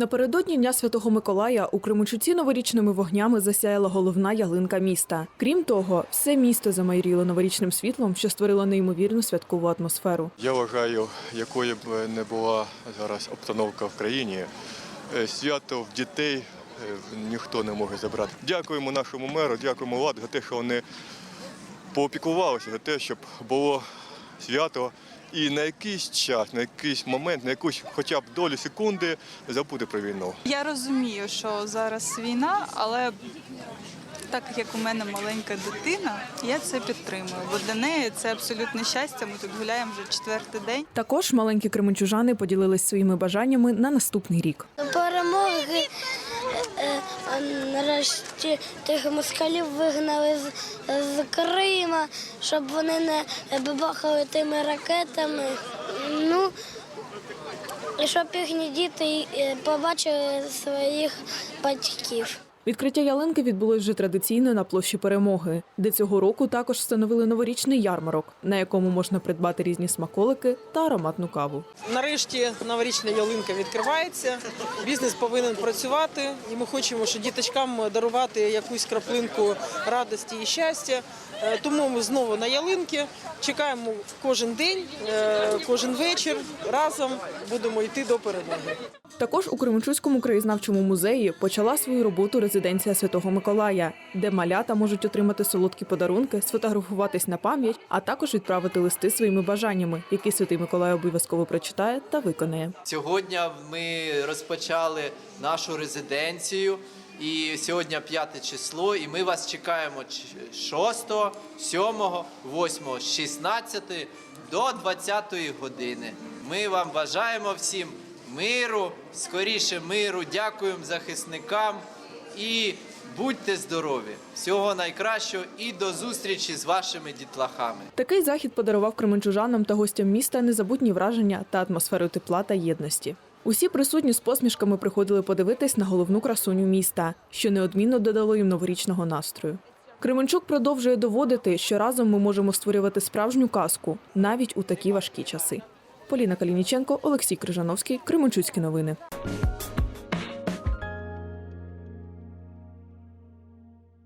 Напередодні Дня Святого Миколая у Кременчуці новорічними вогнями засяяла головна ялинка міста. Крім того, все місто замайріло новорічним світлом, що створило неймовірну святкову атмосферу. Я вважаю, якою б не була зараз обстановка в країні, е, свято в дітей е, ніхто не може забрати. Дякуємо нашому меру, дякуємо владі за те, що вони поопікувалися за те, щоб було свято і на якийсь час, на якийсь момент, на якусь хоча б долю секунди забути про війну. Я розумію, що зараз війна, але так як у мене маленька дитина, я це підтримую. Бо для неї це абсолютне щастя. Ми тут гуляємо вже четвертий день. Також маленькі кременчужани поділились своїми бажаннями на наступний рік. перемоги. Нарешті тих москалів вигнали з, з Крима, щоб вони не бабахали тими ракетами. Ну, і щоб їхні діти е, побачили своїх батьків. Відкриття ялинки відбулось вже традиційно на площі перемоги, де цього року також встановили новорічний ярмарок, на якому можна придбати різні смаколики та ароматну каву. Нарешті новорічна ялинка відкривається. Бізнес повинен працювати, і ми хочемо, що діточкам дарувати якусь краплинку радості і щастя. Е, Тому ми знову на ялинки чекаємо кожен день, е, кожен вечір. Разом будемо йти до перемоги. Також у Кременчуцькому краєзнавчому музеї почала свою роботу резиденція Святого Миколая, де малята можуть отримати солодкі подарунки, сфотографуватись на пам'ять, а також відправити листи своїми бажаннями, які Святий Миколай обов'язково прочитає та виконає. Сьогодні ми розпочали нашу резиденцію. І сьогодні п'яте число, і ми вас чекаємо ч- 6, 7, 8, 16 до 20 години. Ми вам бажаємо всім миру, скоріше миру, дякуємо захисникам і будьте здорові! Всього найкращого і до зустрічі з вашими дітлахами. Такий захід подарував кременчужанам та гостям міста незабутні враження та атмосферу тепла та єдності. Усі присутні з посмішками приходили подивитись на головну красуню міста, що неодмінно додало їм новорічного настрою. Кременчук продовжує доводити, що разом ми можемо створювати справжню казку навіть у такі важкі часи. Поліна Калініченко, Олексій Крижановський, Кременчуцькі новини.